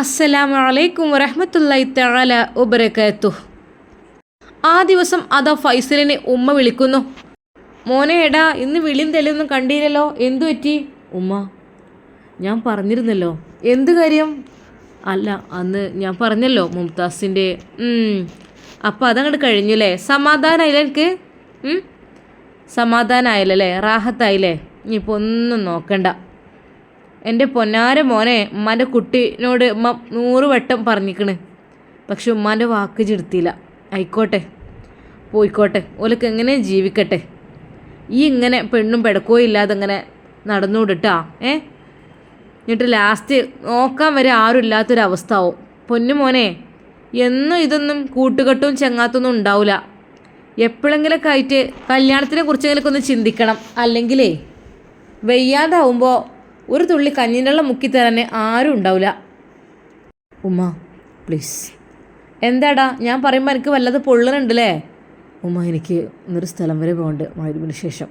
അസ്സലാമു അലൈക്കും വറഹമത്തല്ലായി തആല വബറകാത്തു ആ ദിവസം അതാ ഫൈസലിനെ ഉമ്മ വിളിക്കുന്നു. മോനെ എടാ ഇന്ന് വിളിയും തെളിയൊന്നും കണ്ടില്ലല്ലോ. എന്തു പറ്റി? ഉമ്മ ഞാൻ പറഞ്ഞിരുന്നല്ലോ. എന്ത് കാര്യം? അല്ല അന്ന് ഞാൻ പറഞ്ഞല്ലോ മുംതാസിന്റെ അപ്പം അതങ്ങോട്ട് കഴിഞ്ഞല്ലേ? സമാധാനമായില്ലേ എനിക്ക്? സമാധാനമായില്ലേ റാഹത്തായില്ലേ? ഇനിയിപ്പോൾ ഒന്നും നോക്കണ്ട. എന്റെ പൊന്നാര മോനെ ഉമ്മാന്റെ കുട്ടീനോട് ഉമ്മ നൂറ് വട്ടം പറഞ്ഞിക്കണ്. പക്ഷെ ഉമ്മാന്റെ വാക്ക് ചെടുത്തിയില്ല ആയിക്കോട്ടെ പോയിക്കോട്ടെ ഓലക്ക് എങ്ങനെ ജീവിക്കട്ടെ? ഈ ഇങ്ങനെ പെണ്ണും പെടക്കോ ഇല്ലാതെ ഇങ്ങനെ നടന്നുകൂടിട്ടാ ഏ? എന്നിട്ട് ലാസ്റ്റ് നോക്കാൻ വരെ ആരും ഇല്ലാത്തൊരവസ്ഥ ആവും പൊന്നു മോനെ എന്നും ഇതൊന്നും കൂട്ടുകെട്ടും ചെങ്ങാത്തൊന്നും ഉണ്ടാവില്ല എപ്പോഴെങ്കിലൊക്കെ ആയിട്ട് കല്യാണത്തിനെ കുറിച്ചെങ്കിലൊക്കെ ഒന്ന് ചിന്തിക്കണം. അല്ലെങ്കിലേ വെയ്യാതാവുമ്പോൾ ഒരു തുള്ളി കഞ്ഞിന്റെ മുക്കി തരാൻ ആരും ഉണ്ടാവില്ല ഉമ്മ പ്ലീസ് എന്താടാ? ഞാൻ പറയുമ്പോൾ എനിക്ക് വല്ലത് പൊള്ളണുണ്ടല്ലേ? ഉമ്മ എനിക്ക് ഇന്നൊരു സ്ഥലം വരെ പോകണ്ട്. മഴവിന് ശേഷം.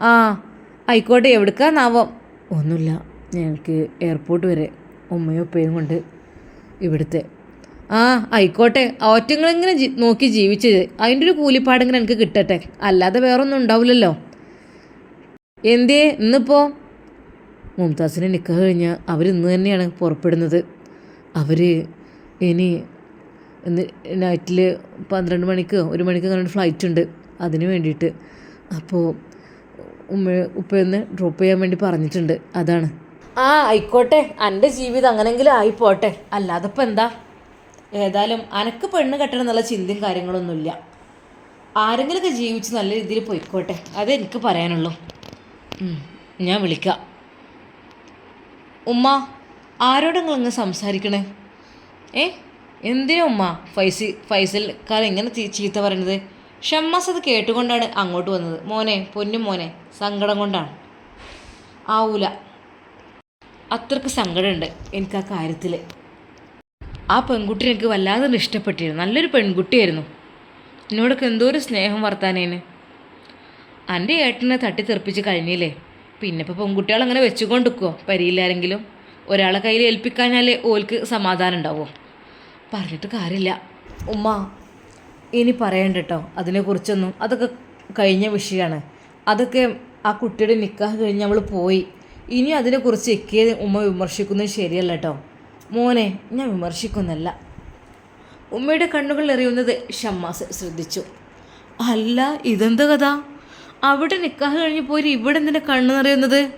ആ ആയിക്കോട്ടെ എവിടുക്കാന്നാവോ. ഒന്നുമില്ല ഞങ്ങൾക്ക് എയർപോർട്ട് വരെ. ഉമ്മയും ഉപ്പയും കൊണ്ട് ഇവിടുത്തെ. ആ ആയിക്കോട്ടെ. ഒറ്റങ്ങളിങ്ങനെ നോക്കി ജീവിച്ചത്? അതിന്റെ ഒരു കൂലിപ്പാടെങ്കിലും എനിക്ക് കിട്ടട്ടെ? അല്ലാതെ വേറൊന്നും ഉണ്ടാവില്ലല്ലോ. എന്തേ ഇന്നിപ്പോൾ മുംതാസിനെ നിൽക്കാൻ കഴിഞ്ഞാൽ അവർ ഇന്ന് തന്നെയാണ് പുറപ്പെടുന്നത്. അവർ ഇനി നൈറ്റിൽ പന്ത്രണ്ട് മണിക്ക് ഒരു മണിക്ക് അങ്ങനെ ഫ്ലൈറ്റ് ഉണ്ട്. അതിന് വേണ്ടിയിട്ട്. അപ്പോൾ ഉമ്മ ഉപ്പയൊന്ന് ഡ്രോപ്പ് ചെയ്യാൻ വേണ്ടി പറഞ്ഞിട്ടുണ്ട്. അതാണ്. ആ ആയിക്കോട്ടെ. എന്റെ ജീവിതം അങ്ങനെങ്കിലും ആയിപ്പോട്ടെ. അല്ലാതെ ഇപ്പം എന്താ? ഏതായാലും അനക്ക് പെണ്ണ് കെട്ടണം എന്നുള്ള ചിന്തയും കാര്യങ്ങളൊന്നുമില്ല. ആരെങ്കിലുമൊക്കെ ജീവിച്ച് നല്ല രീതിയിൽ പോയിക്കോട്ടെ. അതേ എനിക്ക് പറയാനുള്ളൂ. ഞാൻ വിളിക്കാം. ഉമ്മ ആരോടെങ്കിലൊന്ന് സംസാരിക്കണേ? ഏ എന്തിനാ ഉമ്മ ഫൈസി ഫൈസൽക്കാർ എങ്ങനെ ചീത്ത പറയണത്? ഷമ്മാസ് അത് കേട്ടുകൊണ്ടാണ് അങ്ങോട്ട് വന്നത്. മോനെ പൊന്നും മോനെ സങ്കടം കൊണ്ടാണ്. ആവൂല. അത്രയ്ക്ക് സങ്കടമുണ്ട് എനിക്ക് ആ കാര്യത്തിൽ. ആ പെൺകുട്ടി എനിക്ക് വല്ലാതെ ഇഷ്ടപ്പെട്ടിരുന്നു. നല്ലൊരു പെൺകുട്ടിയായിരുന്നു. എന്നോടൊക്കെ എന്തോ ഒരു സ്നേഹം വർത്താനേന്. എന്റെ ഏട്ടനെ തട്ടിത്തെറിപ്പിച്ച് കഴിഞ്ഞില്ലേ? പിന്നെ ഇപ്പോൾ പെൺകുട്ടികൾ അങ്ങനെ വെച്ചുകൊണ്ടിരിക്കുമോ പരിയില്ലാരെങ്കിലും ഒരാളെ കയ്യിൽ ഏൽപ്പിക്കാഞ്ഞാലേ ഓൽക്ക് സമാധാനം ഉണ്ടാവുമോ പറഞ്ഞിട്ട് കാര്യമില്ല. ഉമ്മ ഇനി പറയണ്ട കേട്ടോ അതിനെക്കുറിച്ചൊന്നും അതൊക്കെ കഴിഞ്ഞ വിഷയമാണ് അതൊക്കെ ആ കുട്ടിയുടെ നിക്കാഹ് കഴിഞ്ഞ് അവൾ പോയി. ഇനി അതിനെക്കുറിച്ച് എക്കെ ഉമ്മ വിമർശിക്കുന്നത് ശരിയല്ല കേട്ടോ മോനെ ഞാൻ വിമർശിക്കുന്നല്ല ഉമ്മയുടെ കണ്ണുകൾ എറിയുന്നത് ഷമ്മാസ് ശ്രദ്ധിച്ചു. അല്ല ഇതെന്ത് കഥ? അവിടെ നിക്കാഹ് കഴിഞ്ഞ് പോയി ഇവിടെ എന്തിനാ കണ്ണു നിറയുന്നത്?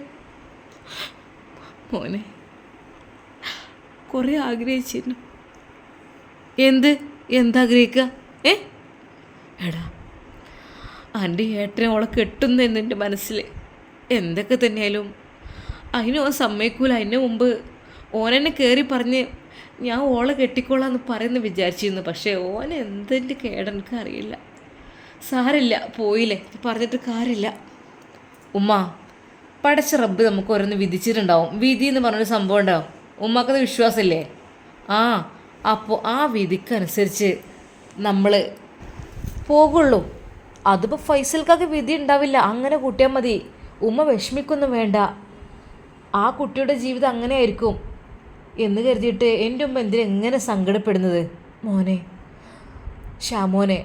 മോനെ കുറേ ആഗ്രഹിച്ചിരുന്നു. എന്ത്? എന്താഗ്രഹിക്കുക ഏ? എടാ എന്റെ ഏട്ടനെ ഓളെ കെട്ടുന്നെന്ന് എന്റെ മനസ്സിൽ എന്തൊക്കെ തന്നെയാലും അതിന് ഓൻ സമ്മതിക്കൂല. അതിന് മുമ്പ് ഓനെന്നെ കയറി പറഞ്ഞ് ഞാൻ ഓളെ കെട്ടിക്കോളാന്ന് പറയുന്നു വിചാരിച്ചിരുന്നു. പക്ഷേ ഓൻ എന്തിന്റെ സാരില്ല പോയില്ലേ. പറഞ്ഞിട്ട് കാര്യമില്ല ഉമ്മ പടച്ച റബ്ബ് നമുക്ക് ഓരോന്ന് വിധിച്ചിട്ടുണ്ടാവും. വിധി എന്ന് പറഞ്ഞൊരു സംഭവം ഉണ്ടാവും. ഉമ്മക്കത് വിശ്വാസമില്ലേ? ആ അപ്പോൾ ആ വിധിക്കനുസരിച്ച് നമ്മൾ പോകുള്ളൂ. അതിപ്പോൾ ഫൈസൽക്കൊക്കെ വിധി ഉണ്ടാവില്ല. അങ്ങനെ കൂട്ടിയാൽ മതി. ഉമ്മ വിഷമിക്കൊന്നും വേണ്ട. ആ കുട്ടിയുടെ ജീവിതം അങ്ങനെ ആയിരിക്കും എന്ന് കരുതിയിട്ട് എന്റെ ഉമ്മ എന്തിനെങ്ങനെ സങ്കടപ്പെടുന്നത്? മോനെ ഷാമോനെ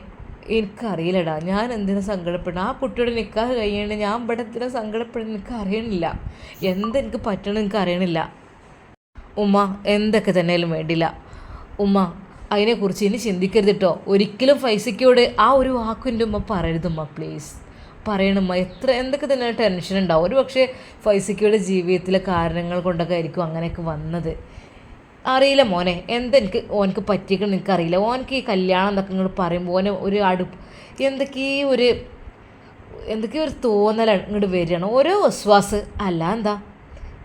എനിക്കറിയില്ലടാ. ഞാൻ എന്തിനാ സങ്കടപ്പെടുന്നത് ആ കുട്ടിയുടെ നിൽക്കാൻ കഴിയണേ. ഞാൻ ഇവിടെ എന്തിനാ സങ്കടപ്പെടുന്നത് എനിക്ക് അറിയണില്ല എന്തെനിക്ക് പറ്റണം എനിക്ക് അറിയണില്ല ഉമ്മ എന്തൊക്കെ തന്നെയാലും വേണ്ടില്ല. ഉമ്മ അതിനെക്കുറിച്ച് ഇനി ചിന്തിക്കരുത് കേട്ടോ ഒരിക്കലും ഫൈസയ്ക്കോട് ആ ഒരു വാക്കിന്റെ ഉമ്മ പറയരുതുമ്മ പ്ലീസ് പറയണമ്മ എത്ര എന്തൊക്കെ തന്നെ ടെൻഷൻ ഉണ്ടാവും. ഒരു പക്ഷേ ഫൈസയ്ക്കയുടെ ജീവിതത്തിലെ കാരണങ്ങൾ കൊണ്ടൊക്കെ ആയിരിക്കും അങ്ങനെയൊക്കെ വന്നത്. അറിയില്ല മോനെ. എന്തെനിക്ക് ഓനക്ക് പറ്റിക്കണം എനിക്കറിയില്ല. ഓനക്ക് ഈ കല്യാണം എന്നൊക്കെ ഇങ്ങോട്ട് പറയുമ്പോൾ ഓനെ ഒരു അടുപ്പ് എന്തൊക്കെയോ ഒരു എന്തൊക്കെയോ ഒരു തോന്നൽ ഇങ്ങോട്ട് വരികയാണ്. ഓരോ വിശ്വാസ്. അല്ല എന്താ?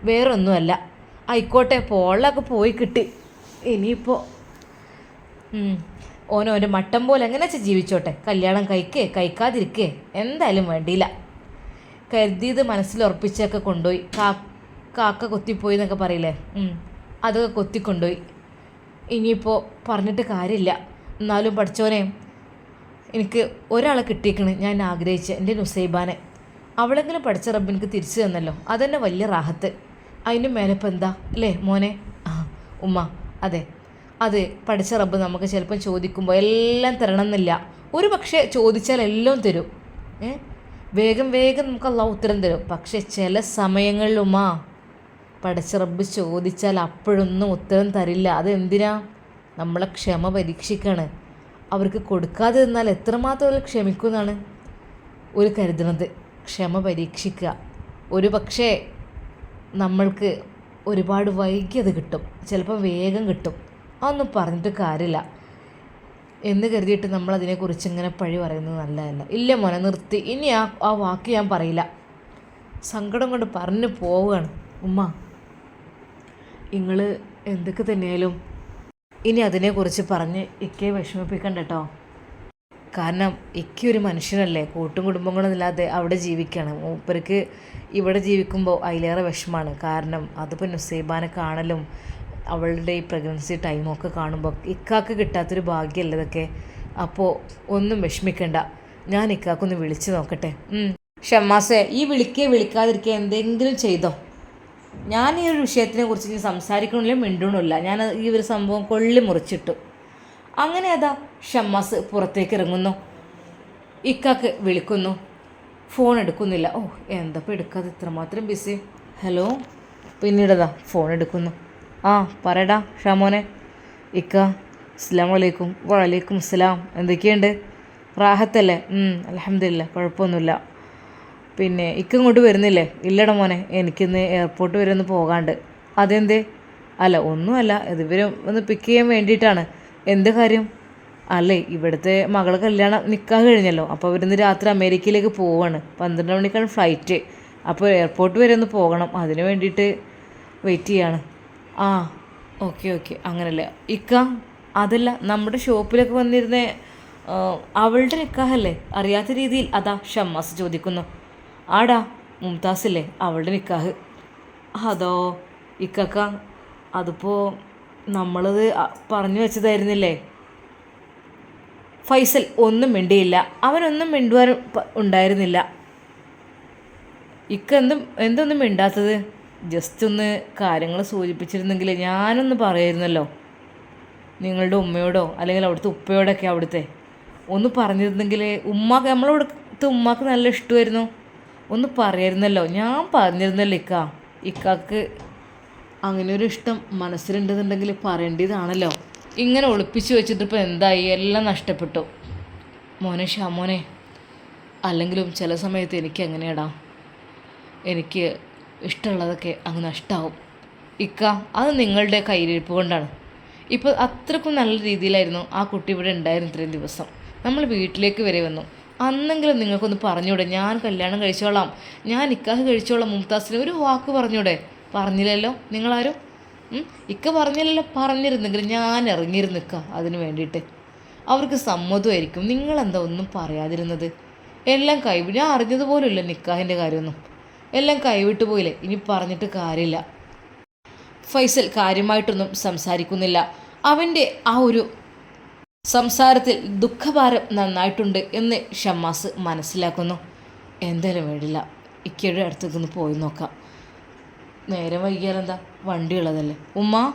വേറൊന്നുമല്ല. ആയിക്കോട്ടെ പോളിലൊക്കെ പോയി കിട്ടി. ഇനിയിപ്പോൾ ഓനോന്റെ മട്ടം പോലെ എങ്ങനെ വെച്ചാൽ ജീവിച്ചോട്ടെ? കല്യാണം കഴിക്കേ കഴിക്കാതിരിക്കേ? എന്തായാലും വേണ്ടിയില്ല. കരുതിയത് മനസ്സിലുറപ്പിച്ചൊക്കെ കൊണ്ടുപോയി. കാ കാക്ക കൊത്തിപ്പോയി എന്നൊക്കെ പറയില്ലേ? അതൊക്കെ കൊത്തിക്കൊണ്ടുപോയി. ഇനിയിപ്പോൾ പറഞ്ഞിട്ട് കാര്യമില്ല. എന്നാലും പഠിച്ചോനെ എനിക്ക് ഒരാളെ കിട്ടിയേക്കണ് ഞാൻ ആഗ്രഹിച്ച എന്റെ നുസൈബാനെ. അവളെങ്കിലും പഠിച്ച റബ്ബ് എനിക്ക് തിരിച്ചു തന്നല്ലോ. അതന്നെ വലിയ റാഹത്ത്. മേലെ ഇപ്പം എന്താ? അല്ലേ മോനെ? ആ ഉമ്മ അതെ. അത് പഠിച്ച റബ്ബ് നമുക്ക് ചിലപ്പം ചോദിക്കുമ്പോൾ എല്ലാം തരണം എന്നില്ല ഒരു പക്ഷേ ചോദിച്ചാൽ എല്ലാം തരും. ഏ? വേഗം വേഗം നമുക്ക് അള്ളാഹ് ഉത്തരം തരും. പക്ഷേ ചില സമയങ്ങളിലുമാ റബ്ബ് ചോദിച്ചാൽ അപ്പോഴൊന്നും ഉത്തരം തരില്ല. അതെന്തിനാ? നമ്മളെ ക്ഷമ പരീക്ഷിക്കാണ്. അവർക്ക് കൊടുക്കാതെ നിന്നാൽ എത്രമാത്രം അവർ ക്ഷമിക്കുമെന്നാണ് ഒരു കരുതുന്നത്. ക്ഷമ പരീക്ഷിക്കുക. ഒരു പക്ഷേ നമ്മൾക്ക് ഒരുപാട് വൈകി അത് കിട്ടും. ചിലപ്പോൾ വേഗം കിട്ടും. അതൊന്നും പറഞ്ഞിട്ട് കാര്യമില്ല. എന്ന് കരുതിയിട്ട് നമ്മൾ അതിനെക്കുറിച്ച് ഇങ്ങനെ പഴി പറയുന്നത് നല്ലതല്ല. ഇല്ല മോനെ നിർത്തി. ഇനി ആ ആ വാക്ക് ഞാൻ പറയില്ല. സങ്കടം കൊണ്ട് പറഞ്ഞു പോവുകയാണ്. ഉമ്മ നിങ്ങൾ എന്തൊക്കെ തന്നെയാലും ഇനി അതിനെക്കുറിച്ച് പറഞ്ഞ് ഇക്കയെ വിഷമിപ്പിക്കണ്ട കേട്ടോ കാരണം ഇക്ക ഒരു മനുഷ്യനല്ലേ കൂട്ടും കുടുംബങ്ങളും ഇല്ലാതെ അവിടെ ജീവിക്കുകയാണ് മൂപ്പർക്ക് ഇവിടെ ജീവിക്കുമ്പോൾ അതിലേറെ വിഷമാണ്. കാരണം അതിപ്പോൾ നുസൈബാനെ കാണലും അവളുടെ ഈ പ്രഗ്നൻസി ടൈമൊക്കെ കാണുമ്പോൾ ഇക്കാക്ക് കിട്ടാത്തൊരു ഭാഗ്യമല്ല ഇതൊക്കെ. അപ്പോൾ ഒന്നും വിഷമിക്കണ്ട. ഞാൻ ഇക്കാക്കൊന്ന് വിളിച്ച് നോക്കട്ടെ. ഷമ്മാസെ ഈ വിളിക്കേ വിളിക്കാതിരിക്കുക എന്തെങ്കിലും ചെയ്തോ? ഞാൻ ഈ ഒരു വിഷയത്തിനെ കുറിച്ച് ഇനി സംസാരിക്കണില്ല മിണ്ടണില്ല ഞാൻ ഈ ഒരു സംഭവം കൊള്ളി മുറിച്ചിട്ടു. അങ്ങനെ അതാ ഷമ്മാസ് പുറത്തേക്ക് ഇറങ്ങുന്നു. ഇക്കാക്ക് വിളിക്കുന്നു. ഫോൺ എടുക്കുന്നില്ല. ഓ എന്തപ്പോൾ എടുക്കാതെ ഇത്രമാത്രം ബിസി? ഹലോ പിന്നീടതാ ഫോൺ എടുക്കുന്നു. ആ പറയടാ ഷാമോനെ. ഇക്ക അസ്സാം വലൈക്കും വലൈക്കും അസ്സലാം. എന്തൊക്കെയുണ്ട്? റാഹത്തല്ലേ? അലഹമില്ല കുഴപ്പമൊന്നുമില്ല. പിന്നെ ഇക്ക ഇങ്ങോട്ട് വരുന്നില്ലേ? ഇല്ലട മോനെ എനിക്കിന്ന് എയർപോർട്ട് വരെ ഒന്ന് പോകാണ്ട്. അതെന്തേ? അല്ല ഒന്നുമല്ല ഇത് ഇവർ ഒന്ന് പിക്ക് ചെയ്യാൻ വേണ്ടിയിട്ടാണ്. എന്ത് കാര്യം? അല്ലേ ഇവിടുത്തെ മകളെ കല്യാണം നിൽക്കാൻ കഴിഞ്ഞല്ലോ. അപ്പോൾ അവരിന്ന് രാത്രി അമേരിക്കയിലേക്ക് പോവാണ്. പന്ത്രണ്ട് മണിക്കാണ് ഫ്ലൈറ്റ് അപ്പോൾ എയർപോർട്ട് വരെ ഒന്ന് പോകണം. അതിന് വേണ്ടിയിട്ട് വെയിറ്റ് ചെയ്യാണ്. ആ ഓക്കെ ഓക്കെ അങ്ങനല്ലേ. ഇക്ക അതല്ല നമ്മുടെ ഷോപ്പിലൊക്കെ വന്നിരുന്ന അവളുടെ നിക്കാഹല്ലേ? അറിയാത്ത രീതിയിൽ അതാ ഷമ്മാസ് ചോദിക്കുന്നു. ആടാ മുംതാസില്ലേ അവളുടെ നിക്കാഹ്. അതോ ഇക്കക്ക അതിപ്പോൾ നമ്മളത് പറഞ്ഞു വെച്ചതായിരുന്നില്ലേ? ഫൈസൽ ഒന്നും മിണ്ടിയില്ല. അവനൊന്നും മിണ്ടുവാൻ ഉണ്ടായിരുന്നില്ല. ഇക്ക എന്തും എന്തൊന്നും മിണ്ടാത്തത്? ജസ്റ്റ് ഒന്ന് കാര്യങ്ങൾ സൂചിപ്പിച്ചിരുന്നെങ്കിൽ ഞാനൊന്ന് പറയായിരുന്നല്ലോ. നിങ്ങളുടെ ഉമ്മയോടോ അല്ലെങ്കിൽ അവിടുത്തെ ഉപ്പയോടൊക്കെ അവിടുത്തെ. ഒന്ന് പറഞ്ഞിരുന്നെങ്കിൽ ഉമ്മാക്ക് നമ്മളവിടുത്തെ ഉമ്മാക്ക് നല്ല ഇഷ്ടമായിരുന്നു. ഒന്ന് പറയായിരുന്നല്ലോ ഞാൻ പറഞ്ഞിരുന്നല്ലോ ഇക്ക. ഇക്കാക്ക് അങ്ങനെ ഒരു ഇഷ്ടം മനസ്സിലുണ്ടെന്നുണ്ടെങ്കിൽ പറയേണ്ടതാണല്ലോ. ഇങ്ങനെ ഒളിപ്പിച്ച് വെച്ചിട്ട് ഇപ്പോൾ എന്തായി? എല്ലാം നഷ്ടപ്പെട്ടു. മോനെ ഷാമോനെ അല്ലെങ്കിലും ചില സമയത്ത് എനിക്ക് എങ്ങനെയാടാ? എനിക്ക് ഇഷ്ടമുള്ളതൊക്കെ അങ്ങ് നഷ്ടമാവും ഇക്ക അത് നിങ്ങളുടെ കയ്യിലിരിപ്പ് കൊണ്ടാണ്. ഇപ്പോൾ അത്രക്കും നല്ല രീതിയിലായിരുന്നു ആ കുട്ടി ഇവിടെ ഉണ്ടായിരുന്നു ഇത്രയും ദിവസം. നമ്മൾ വീട്ടിലേക്ക് വരെ വന്നു. അന്നെങ്കിലും നിങ്ങൾക്കൊന്ന് പറഞ്ഞൂടെ ഞാൻ കല്യാണം കഴിച്ചോളാം. ഞാൻ നിക്കാഹ് കഴിച്ചോളാം മുംതാസിന് ഒരു വാക്ക് പറഞ്ഞൂടെ? പറഞ്ഞില്ലല്ലോ? നിങ്ങളാരും? ഇക്ക പറഞ്ഞില്ലല്ലോ? പറഞ്ഞിരുന്നെങ്കിൽ ഞാൻ ഇറങ്ങിയിരുന്നു ഇക്ക അതിന് വേണ്ടിയിട്ട്. അവർക്ക് സമ്മതമായിരിക്കും. നിങ്ങളെന്താ ഒന്നും പറയാതിരുന്നത്? എല്ലാം കൈവിട്ട് ഞാൻ അറിഞ്ഞതുപോലുമില്ല നിക്കാഹിന്റെ കാര്യമൊന്നും. എല്ലാം കൈവിട്ട് പോയില്ലേ? ഇനി പറഞ്ഞിട്ട് കാര്യമില്ല. ഫൈസൽ കാര്യമായിട്ടൊന്നും സംസാരിക്കുന്നില്ല. അവന്റെ ആ ഒരു സംസാരത്തിൽ ദുഃഖഭാരം നന്നായിട്ടുണ്ട് എന്ന് ഷമ്മാസ് മനസ്സിലാക്കുന്നു. എന്തായാലും വേണ്ടില്ല. ഇക്കയുടെ അടുത്തേക്ക് ഒന്ന് പോയി നോക്കാം. നേരം വൈകിയാലെന്താ? വണ്ടി ഉള്ളതല്ലേ ഉമ്മ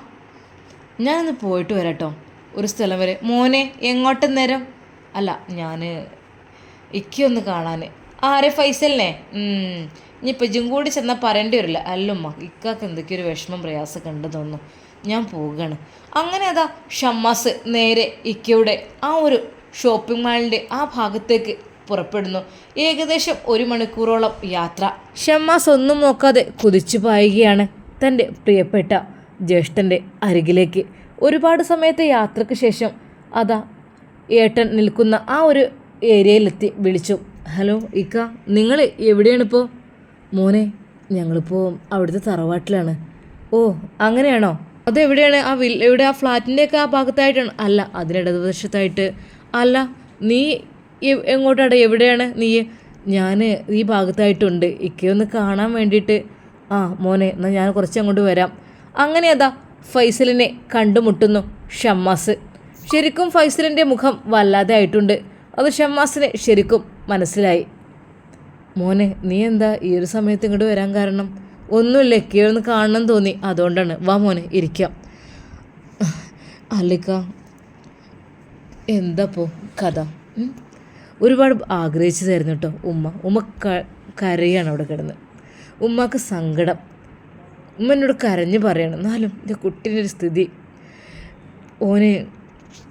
ഞാനൊന്ന് പോയിട്ട് വരാട്ടോ. ഒരു സ്ഥലം വരെ. മോനെ എങ്ങോട്ടും നേരം? അല്ല ഞാൻ ഇക്കൊന്ന് കാണാൻ ആരെ ഫൈസലിനെ? ഇനിയിപ്പോൾ ഇജും കൂടി ചെന്നാൽ പറയേണ്ടി വരില്ല. അല്ലുമ്മ ഇക്കാക്ക് എന്തൊക്കെയൊരു വിഷമം പ്രയാസമൊക്കെ ഉണ്ടെന്ന് തോന്നുന്നു. ഞാൻ പോവുകയാണ്. അങ്ങനെ അതാ ഷമ്മാസ് നേരെ ഇക്കയുടെ ആ ഒരു ഷോപ്പിംഗ് മാളിന്റെ ആ ഭാഗത്തേക്ക് പുറപ്പെടുന്നു. ഏകദേശം ഒരു മണിക്കൂറോളം യാത്ര. ഷമ്മാസ് ഒന്നും നോക്കാതെ കുതിച്ചു പായുകയാണ് തന്റെ പ്രിയപ്പെട്ട ജ്യേഷ്ഠന്റെ അരികിലേക്ക്. ഒരുപാട് സമയത്തെ യാത്രയ്ക്ക് ശേഷം അതാ ഏട്ടൻ നിൽക്കുന്ന ആ ഒരു ഏരിയയിലെത്തി വിളിച്ചു. ഹലോ ഇക്ക നിങ്ങൾ എവിടെയാണിപ്പോൾ മോനെ ഞങ്ങളിപ്പോൾ അവിടുത്തെ തറവാട്ടിലാണ്. ഓ അങ്ങനെയാണോ? അതെവിടെയാണ്? ആ വിൽ എവിടെ? ആ ഫ്ലാറ്റിന്റെയൊക്കെ ആ ഭാഗത്തായിട്ടാണ്. അല്ല അതിനിടതുവശത്തായിട്ട് അല്ല നീ എങ്ങോട്ടാണ്? എവിടെയാണ് നീ? ഞാൻ ഈ ഭാഗത്തായിട്ടുണ്ട്. ഇക്കയൊന്ന് കാണാൻ വേണ്ടിയിട്ട്. ആ മോനെ എന്നാൽ ഞാൻ കുറച്ച് അങ്ങോട്ട് വരാം. അങ്ങനെ അതാ ഫൈസലിനെ കണ്ടുമുട്ടുന്നു ഷമ്മാസ്. ശരിക്കും ഫൈസലിന്റെ മുഖം വല്ലാതെ ആയിട്ടുണ്ട്. അത് ഷമ്മാസിനെ ശരിക്കും മനസ്സിലായി. മോനെ നീ എന്താ ഈ ഒരു സമയത്ത് ഇങ്ങോട്ട് വരാൻ കാരണം? ഒന്നുമില്ല? കീഴൊന്ന് കാണണം തോന്നി. അതുകൊണ്ടാണ്. വാ മോനെ ഇരിക്കാം. അല്ലിക്ക എന്താപ്പോ കഥ? ഒരുപാട് ആഗ്രഹിച്ചതായിരുന്നു കേട്ടോ ഉമ്മ. ഉമ്മ ക കരയാണ് അവിടെ കിടന്ന്. ഉമ്മക്ക് സങ്കടം. ഉമ്മ എന്നോട് കരഞ്ഞ് പറയണം. എന്നാലും എന്റെ കുട്ടീന്റെ ഒരു സ്ഥിതി. ഓനെ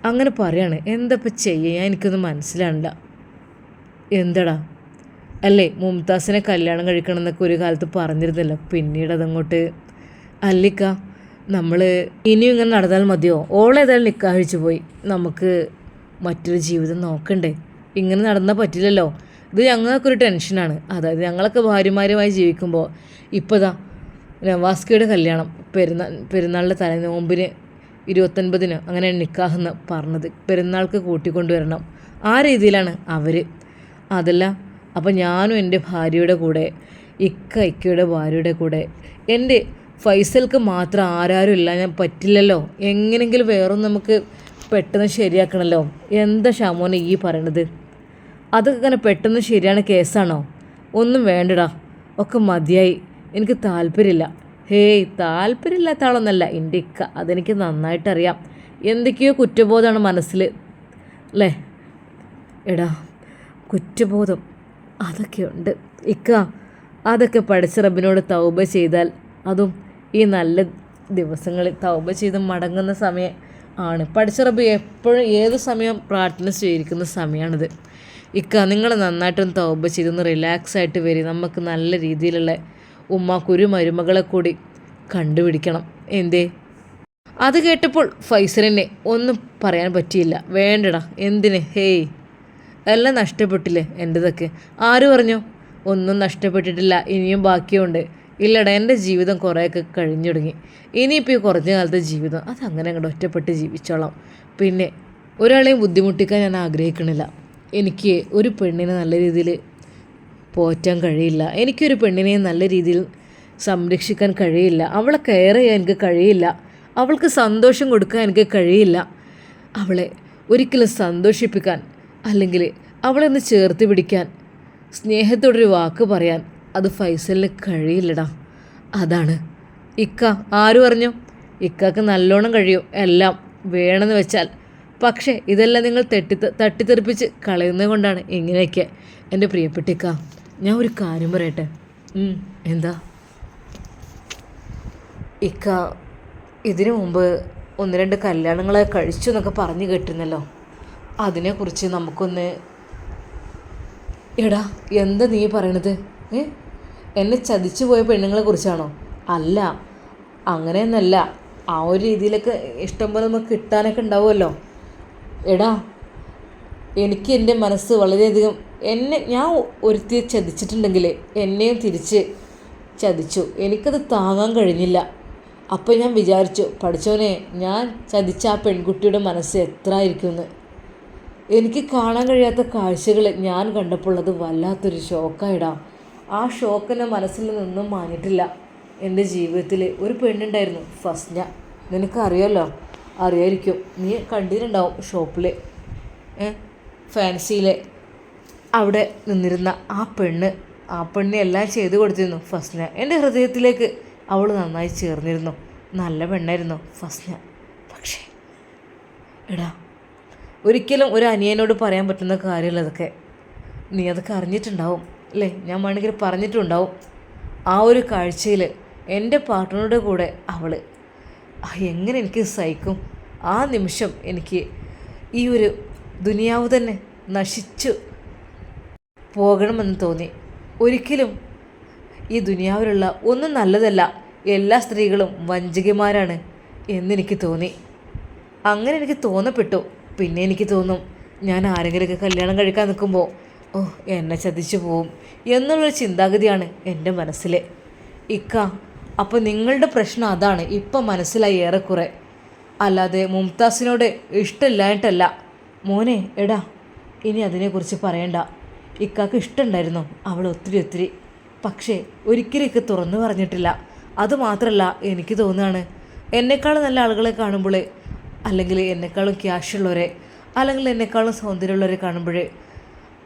അങ്ങനെ പറയാണ്. എന്തപ്പോൾ ചെയ്യുക? എനിക്കൊന്നും മനസ്സിലാണില്ല എന്താടാ? അല്ലേ മുംതാസിനെ കല്യാണം കഴിക്കണം എന്നൊക്കെ ഒരു കാലത്ത് പറഞ്ഞിരുന്നല്ലോ. പിന്നീട് അതങ്ങോട്ട് അല്ലിക്ക നമ്മൾ ഇനിയും ഇങ്ങനെ നടന്നാൽ മതിയോ? ഓളേതായാലും നിക്കാഹിച്ചു പോയി. നമുക്ക് മറ്റൊരു ജീവിതം നോക്കണ്ടേ? ഇങ്ങനെ നടന്നാൽ പറ്റില്ലല്ലോ. ഇത് ഞങ്ങൾക്കൊരു ടെൻഷനാണ് അതായത് ഞങ്ങളൊക്കെ ഭാര്യമാരുമായി ജീവിക്കുമ്പോൾ ഇപ്പോൾ നവാസ്കിയുടെ കല്യാണം പെരുന്നാൾ പെരുന്നാളിന്റെ തലേ നോമ്പിന് ഇരുപത്തൊൻപതിന് അങ്ങനെ നിക്കാഹെന്ന് പറഞ്ഞത് പെരുന്നാൾക്ക് കൂട്ടിക്കൊണ്ടുവരണം. ആ രീതിയിലാണ് അവർ അതല്ല അപ്പം ഞാനും എന്റെ ഭാര്യയുടെ കൂടെ ഇക്ക ഇക്കയുടെ ഭാര്യയുടെ കൂടെ എന്റെ ഫൈസൽക്ക് മാത്രം ആരാരും ഇല്ല ഞാൻ പറ്റില്ലല്ലോ. എങ്ങനെങ്കിലും വേറൊന്നും നമുക്ക് പെട്ടെന്ന് ശരിയാക്കണമല്ലോ എന്താ ഷാമോനെ ഈ പറയണത്? അതൊക്കെ ഇങ്ങനെ പെട്ടെന്ന് ശരിയാണ് കേസാണോ? ഒന്നും വേണ്ടടാ. ഒക്കെ മതിയായി. എനിക്ക് താല്പര്യമില്ല. ഹേയ് താല്പര്യമില്ലാത്ത ആളൊന്നല്ല എന്റെ ഇക്ക. അതെനിക്ക് നന്നായിട്ടറിയാം. എന്തൊക്കെയോ കുറ്റബോധമാണ് മനസ്സിൽ അല്ലേ? എടാ കുറ്റബോധം. അതൊക്കെയുണ്ട്. ഇക്ക അതൊക്കെ പഠിച്ച റബ്ബിനോട് തൗബ ചെയ്താൽ അതും ഈ നല്ല ദിവസങ്ങളിൽ തൗബ ചെയ്ത് മടങ്ങുന്ന സമയം ആണ്. പഠിച്ച റബ്ബ് എപ്പോഴും ഏത് സമയം പ്രാർത്ഥന സ്വീകരിക്കുന്ന സമയമാണിത് ഇക്ക നിങ്ങൾ നന്നായിട്ടൊന്ന് തൗബ ചെയ്തൊന്ന് റിലാക്സ് ആയിട്ട് വരും. നമുക്ക് നല്ല രീതിയിലുള്ള ഉമ്മ മരുമകളെ കൂടി കണ്ടുപിടിക്കണം. എന്തേ? അത് കേട്ടപ്പോൾ ഫൈസലിനെ ഒന്നും പറയാൻ പറ്റിയില്ല. വേണ്ടടാ എന്തിന്? ഹേയ്. എല്ലാം നഷ്ടപ്പെട്ടില്ലേ എന്റെതൊക്കെ ആര് പറഞ്ഞു? ഒന്നും നഷ്ടപ്പെട്ടിട്ടില്ല ഇനിയും ബാക്കിയുണ്ട്. ഇല്ലട എന്റെ ജീവിതം കുറേയൊക്കെ കഴിഞ്ഞു തുടങ്ങി. ഇനിയിപ്പോൾ ഈ കുറഞ്ഞ കാലത്തെ ജീവിതം അത് അങ്ങനെ അങ്ങോട്ട് ഒറ്റപ്പെട്ട് ജീവിച്ചോളാം. പിന്നെ ഒരാളെയും ബുദ്ധിമുട്ടിക്കാൻ ഞാൻ ആഗ്രഹിക്കണില്ല. എനിക്ക് ഒരു പെണ്ണിനെ നല്ല രീതിയിൽ പോറ്റാൻ കഴിയില്ല. എനിക്കൊരു പെണ്ണിനെ നല്ല രീതിയിൽ സംരക്ഷിക്കാൻ കഴിയില്ല. അവളെ കെയർ ചെയ്യാൻ എനിക്ക് കഴിയില്ല. അവൾക്ക് സന്തോഷം കൊടുക്കാൻ എനിക്ക് കഴിയില്ല. അവളെ ഒരിക്കലും സന്തോഷിപ്പിക്കാൻ അല്ലെങ്കിൽ അവളെ ഒന്ന് ചേർത്ത് പിടിക്കാൻ. സ്നേഹത്തോടൊരു വാക്ക് പറയാൻ അത് ഫൈസലിന് കഴിയില്ലടാ. അതാണ്. ഇക്ക ആര് പറഞ്ഞു? ഇക്കക്ക് നല്ലോണം കഴിയും. എല്ലാം വേണമെന്ന് വെച്ചാൽ. പക്ഷേ ഇതെല്ലാം നിങ്ങൾ തെട്ടി തട്ടിത്തെറിപ്പിച്ച് കളയുന്നത് കൊണ്ടാണ് ഇങ്ങനെയൊക്കെ. എന്റെ പ്രിയപ്പെട്ട ഇക്ക ഞാൻ ഒരു കാര്യം പറയട്ടെ? എന്താ? ഇക്ക ഇതിനു മുമ്പ് ഒന്ന് രണ്ട് കല്യാണങ്ങളെ കഴിച്ചു എന്നൊക്കെ പറഞ്ഞു കേട്ടിരുന്നല്ലോ. അതിനെക്കുറിച്ച് നമുക്കൊന്ന് എടാ എന്താ നീ പറയണത്? ഏ? എന്നെ ചതിച്ചു പോയ പെണ്ണുങ്ങളെ കുറിച്ചാണോ? അല്ല. അങ്ങനെയൊന്നല്ല. ആ ഒരു രീതിയിലൊക്കെ ഇഷ്ടം പോലെ നമുക്ക് കിട്ടാനൊക്കെ ഉണ്ടാവുമല്ലോ. എടാ എനിക്ക് എന്റെ മനസ്സ് വളരെയധികം എന്നെ ഞാൻ ഒരുത്തിയെ ചതിച്ചിട്ടുണ്ടെങ്കിൽ എന്നെയും തിരിച്ച് ചതിച്ചു. എനിക്കത് താങ്ങാൻ കഴിഞ്ഞില്ല. അപ്പോൾ ഞാൻ വിചാരിച്ചു പഠിച്ചവനെ ഞാൻ ചതിച്ച ആ പെൺകുട്ടിയുടെ മനസ്സ് എത്ര ആയിരിക്കുമെന്ന് എനിക്ക് കാണാൻ കഴിയാത്ത കാഴ്ചകൾ ഞാൻ കണ്ടപ്പോൾ അത് വല്ലാത്തൊരു ഷോക്കായിടാ ആ ഷോക്ക് എന്റെ മനസ്സിൽ നിന്നും മാഞ്ഞിട്ടില്ല. എന്റെ ജീവിതത്തിൽ ഒരു പെണ്ണുണ്ടായിരുന്നു ഫസ്ന. നിനക്കറിയാമല്ലോ അറിയായിരിക്കും. നീ കണ്ടിട്ടുണ്ടാവും ഷോപ്പിൽ ഫാൻസിയിലെ. അവിടെ നിന്നിരുന്ന ആ പെണ്ണ് ആ പെണ്ണ് എല്ലാം ചെയ്തു കൊടുത്തിരുന്നു ഫസ്ന. എന്റെ ഹൃദയത്തിലേക്ക് അവൾ നന്നായി ചേർന്നിരുന്നു. നല്ല പെണ്ണായിരുന്നു ഫസ്ന. പക്ഷേ എടാ ഒരിക്കലും ഒരു അനിയനോട് പറയാൻ പറ്റുന്ന കാര്യമല്ല അതൊക്കെ നീ അതൊക്കെ അറിഞ്ഞിട്ടുണ്ടാവും അല്ലേ? ഞാൻ വേണമെങ്കിൽ പറഞ്ഞിട്ടുണ്ടാവും. ആ ഒരു കാഴ്ചയിൽ എന്റെ പാർട്ട്ണറുടെ കൂടെ അവൾ എങ്ങനെ എനിക്ക് സഹിക്കും? ആ നിമിഷം എനിക്ക് ഈ ഒരു ദുനിയാവ് തന്നെ നശിച്ചു പോകണമെന്ന് തോന്നി. ഒരിക്കലും ഈ ദുനിയാവിലുള്ള ഒന്നും നല്ലതല്ല എല്ലാ സ്ത്രീകളും വഞ്ചികമാരാണ് എന്നെനിക്ക് തോന്നി. അങ്ങനെ എനിക്ക് തോന്നപ്പെട്ടു. പിന്നെ എനിക്ക് തോന്നും ഞാൻ ആരെങ്കിലുമൊക്കെ കല്യാണം കഴിക്കാൻ നിൽക്കുമ്പോൾ ഓ എന്നെ ചതിച്ചു പോവും എന്നുള്ളൊരു ചിന്താഗതിയാണ് എന്റെ മനസ്സിൽ ഇക്ക അപ്പോൾ നിങ്ങളുടെ പ്രശ്നം അതാണ്. ഇപ്പം മനസ്സിലായി ഏറെക്കുറെ. അല്ലാതെ മുംതാസിനോട് ഇഷ്ടമില്ലായിട്ടല്ല മോനെ എടാ ഇനി അതിനെക്കുറിച്ച് പറയണ്ട. ഇക്കാക്ക് ഇഷ്ടമുണ്ടായിരുന്നു അവൾ ഒത്തിരി ഒത്തിരി. പക്ഷേ ഒരിക്കലും ഇക്ക തുറന്നു പറഞ്ഞിട്ടില്ല. അതുമാത്രമല്ല എനിക്ക് തോന്നുകയാണ് എന്നെക്കാൾ നല്ല ആളുകളെ കാണുമ്പോൾ അല്ലെങ്കിൽ എന്നെക്കാളും ക്യാഷുള്ളവരെ അല്ലെങ്കിൽ എന്നെക്കാളും സൗന്ദര്യമുള്ളവരെ കാണുമ്പോഴേ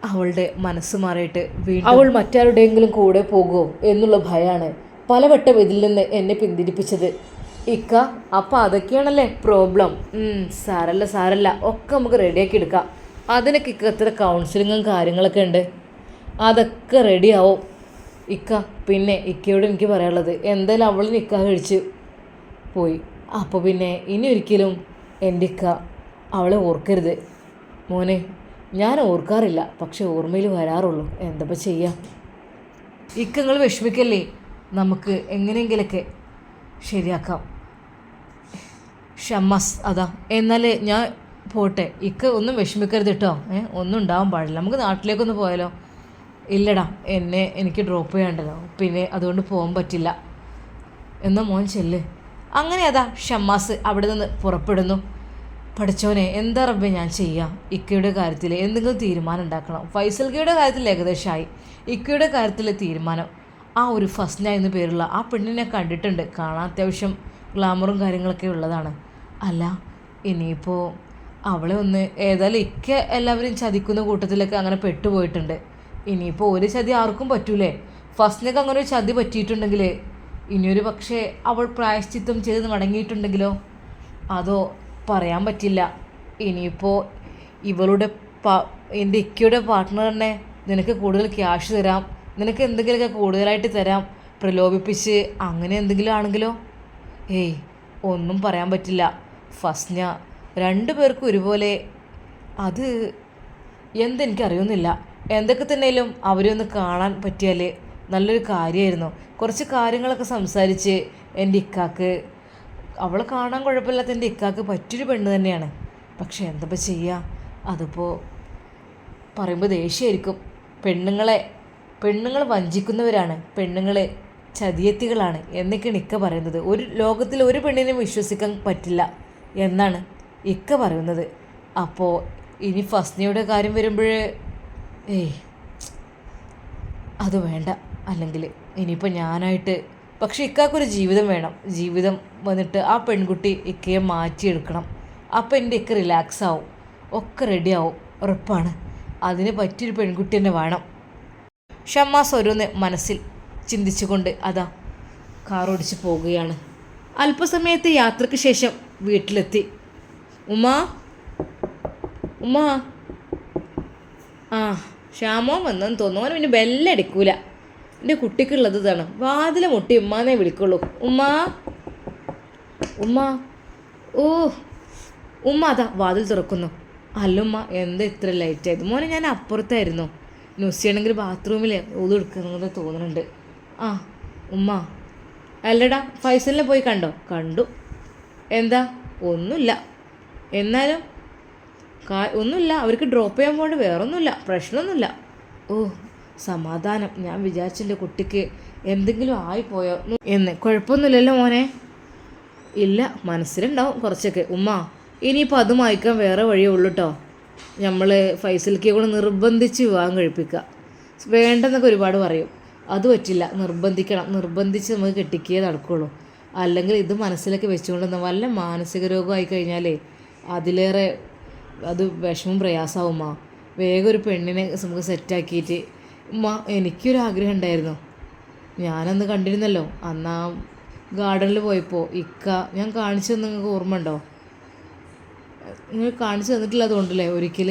അവളുടെ മനസ്സ് മാറിയിട്ട് അവൾ മറ്റാരുടെയെങ്കിലും കൂടെ പോകുമോ എന്നുള്ള ഭയമാണ് പലവട്ടം ഇതിൽ നിന്ന് എന്നെ പിന്തിരിപ്പിച്ചത്. ഇക്ക അപ്പം അതൊക്കെയാണല്ലേ പ്രോബ്ലം? സാരല്ല സാരല്ല ഒക്കെ നമുക്ക് റെഡിയാക്കി എടുക്കാം. അതിനൊക്കെ ഇക്ക എത്ര കൗൺസിലിങ്ങും കാര്യങ്ങളൊക്കെ ഉണ്ട്. അതൊക്കെ റെഡിയാവും ഇക്ക പിന്നെ ഇക്കയോട് എനിക്ക് പറയാനുള്ളത് എന്തായാലും അവൾ നിൽക്കാൻ കഴിച്ച് പോയി. അപ്പോൾ പിന്നെ ഇനി ഒരിക്കലും എന്റെ ഇക്ക അവളെ ഓർക്കരുത്. മോനെ ഞാൻ ഓർക്കാറില്ല പക്ഷെ ഓർമ്മയിൽ വരാറുള്ളൂ. എന്തപ്പോൾ ചെയ്യാം? ഇക്ക നിങ്ങൾ വിഷമിക്കല്ലേ? നമുക്ക് എങ്ങനെയെങ്കിലൊക്കെ ശരിയാക്കാം. ഷമ്മസ് അതാ. എന്നാൽ ഞാൻ പോട്ടെ. ഇക്ക ഒന്നും വിഷമിക്കരുത് കേട്ടോ ഏ ഒന്നും ഉണ്ടാവാൻ പാടില്ല. നമുക്ക് നാട്ടിലേക്കൊന്ന് പോയാലോ? ഇല്ലടാ എന്നെ എനിക്ക് ഡ്രോപ്പ് ചെയ്യണ്ടല്ലോ. പിന്നെ അതുകൊണ്ട് പോകാൻ പറ്റില്ല. എന്നാൽ മോൻ ചെല്ല്. അങ്ങനെ അതാ ഷമ്മാസ് അവിടെ നിന്ന് പുറപ്പെടുന്നു. പഠിച്ചോനെ എന്താ റബ്ബെ ഞാൻ ചെയ്യാം? ഇക്കയുടെ കാര്യത്തിൽ എന്തെങ്കിലും തീരുമാനം ഉണ്ടാക്കണം. ഫൈസൽഗയുടെ കാര്യത്തിൽ ഏകദേശമായി ഇക്കയുടെ കാര്യത്തിൽ തീരുമാനം. ആ ഒരു ഫസ്ന എന്ന പേരുള്ള ആ പെണ്ണിനെ കണ്ടിട്ടുണ്ട്. കാണാൻ അത്യാവശ്യം ഗ്ലാമറും കാര്യങ്ങളൊക്കെ ഉള്ളതാണ്. അല്ല ഇനിയിപ്പോൾ അവളെ ഒന്ന് ഏതായാലും ഇക്ക എല്ലാവരും ചതിക്കുന്ന കൂട്ടത്തിലൊക്കെ അങ്ങനെ പെട്ടുപോയിട്ടുണ്ട്. ഇനിയിപ്പോൾ ഒരു ചതി ആർക്കും പറ്റൂലേ? ഫസ്റ്റിനൊക്കെ അങ്ങനെ ഒരു ചതി പറ്റിയിട്ടുണ്ടെങ്കിൽ ഇനിയൊരു പക്ഷേ അവൾ പ്രായശ്ചിത്തം ചെയ്ത് മടങ്ങിയിട്ടുണ്ടെങ്കിലോ? അതോ പറയാൻ പറ്റില്ല. ഇനിയിപ്പോൾ ഇവളുടെ പ എന്റെ ഇക്കയുടെ പാർട്ട്ണർ തന്നെ നിനക്ക് കൂടുതൽ ക്യാഷ് തരാം. നിനക്ക് എന്തെങ്കിലുമൊക്കെ കൂടുതലായിട്ട് തരാം. പ്രലോഭിപ്പിച്ച് അങ്ങനെ എന്തെങ്കിലും ആണെങ്കിലോ? ഏയ് ഒന്നും പറയാൻ പറ്റില്ല. ഫസ്ന രണ്ടു പേർക്കും ഒരുപോലെ. അത് എന്തെനിക്കറിയുന്നില്ല. എന്തൊക്കെ തന്നെയാലും അവരെ ഒന്ന് കാണാൻ പറ്റിയാൽ നല്ലൊരു കാര്യമായിരുന്നു കുറച്ച് കാര്യങ്ങളൊക്കെ സംസാരിച്ച് എന്റെ ഇക്കാക്ക്. അവളെ കാണാൻ കുഴപ്പമില്ലാത്ത എന്റെ ഇക്കാക്ക് പറ്റൊരു പെണ്ണ് തന്നെയാണ്. പക്ഷെ എന്തപ്പോൾ ചെയ്യുക അതിപ്പോൾ പറയുമ്പോൾ ദേഷ്യമായിരിക്കും പെണ്ണുങ്ങളെ പെണ്ണുങ്ങൾ വഞ്ചിക്കുന്നവരാണ്. പെണ്ണുങ്ങൾ ചതിയത്തികളാണ് എന്നൊക്കെയാണ് ഇക്ക പറയുന്നത്. ഒരു ലോകത്തിൽ ഒരു പെണ്ണിനെ വിശ്വസിക്കാൻ പറ്റില്ല എന്നാണ് ഇക്ക പറയുന്നത്. അപ്പോൾ ഇനി ഫസ്നിയുടെ കാര്യം വരുമ്പോൾ ഏയ് അത് വേണ്ട. അല്ലെങ്കിൽ ഇനിയിപ്പോൾ ഞാനായിട്ട് പക്ഷേ ഇക്കാക്കൊരു ജീവിതം വേണം. ജീവിതം വന്നിട്ട് ആ പെൺകുട്ടി ഇക്കയെ മാറ്റിയെടുക്കണം. അപ്പം എന്റെ ഇക്ക റിലാക്സ് ആവും ഒക്കെ റെഡി ആവും ഉറപ്പാണ്. അതിന് പറ്റിയൊരു പെൺകുട്ടി തന്നെ വേണം. ഷമ്മാസ് ഓരോന്ന് മനസ്സിൽ ചിന്തിച്ചുകൊണ്ട് അതാ കാർ ഓടിച്ച് പോവുകയാണ്. അല്പസമയത്തെ യാത്രയ്ക്ക് ശേഷം വീട്ടിലെത്തി. ഉമാ ഉമാ ആ ശ്യാമോ വന്നെന്ന് തോന്നുന്നു. അവന് പിന്നെ ബെല്ലടിക്കൂല. എന്റെ കുട്ടിക്കുള്ളത് ഇതാണ്. വാതിൽ മുട്ടി ഉമ്മാനെ വിളിക്കുള്ളൂ. ഉമ്മ. ഉമ്മ. ഓ. ഉമ്മ അതാ വാതിൽ തുറക്കുന്നു. അല്ലുമ്മ എന്താ ഇത്ര ലൈറ്റ് ആയത്? മോനെ ഞാൻ അപ്പുറത്തായിരുന്നു. നുസിയാണെങ്കിൽ ബാത്റൂമിൽ ഊതു എടുക്കുന്നത് തോന്നുന്നുണ്ട്. ആ ഉമ്മ. അല്ലടാ ഫൈസലിനെ പോയി കണ്ടോ? കണ്ടു. എന്താ? ഒന്നുമില്ല. എന്നാലും ഒന്നുമില്ല. അവർക്ക് ഡ്രോപ്പ് ചെയ്യാൻ പോകേണ്ട വേറൊന്നുമില്ല. പ്രശ്നമൊന്നുമില്ല. ഓ സമാധാനം. ഞാൻ വിചാരിച്ചില്ല കുട്ടിക്ക് എന്തെങ്കിലും ആയിപ്പോയോ. എന്ന്. കുഴപ്പമൊന്നുമില്ലല്ലോ മോനെ. ഇല്ല മനസ്സിലുണ്ടാവും കുറച്ചൊക്കെ. ഉമ്മ ഇനിയിപ്പോൾ അത് മായ്ക്കാൻ വേറെ വഴിയേ ഉള്ളൂ കേട്ടോ നമ്മൾ ഫൈസലിക്ക് കൂടെ നിർബന്ധിച്ച് വിവാഹം കഴിപ്പിക്കുക. വേണ്ടെന്നൊക്കെ ഒരുപാട് പറയും. അത് പറ്റില്ല. നിർബന്ധിക്കണം. നിർബന്ധിച്ച് നമുക്ക് കെട്ടിക്കേ നടക്കുള്ളൂ. അല്ലെങ്കിൽ ഇത് മനസ്സിലൊക്കെ വെച്ചുകൊണ്ട് വല്ല മാനസിക രോഗമായി കഴിഞ്ഞാലേ അതിലേറെ അത് വിഷമം പ്രയാസമാവുമ്മ വേഗം ഒരു പെണ്ണിനെ നമുക്ക് സെറ്റാക്കിയിട്ട് ഉമ്മ എനിക്കൊരു ആഗ്രഹം ഉണ്ടായിരുന്നു ഞാനന്ന് കണ്ടിരുന്നല്ലോ അന്ന് ആ ഗാർഡനിൽ പോയപ്പോൾ ഇക്ക ഞാൻ കാണിച്ചു തന്നെ നിങ്ങൾക്ക് ഓർമ്മ നിങ്ങൾ കാണിച്ചു തന്നിട്ടില്ല അതുകൊണ്ടല്ലേ? ഒരിക്കൽ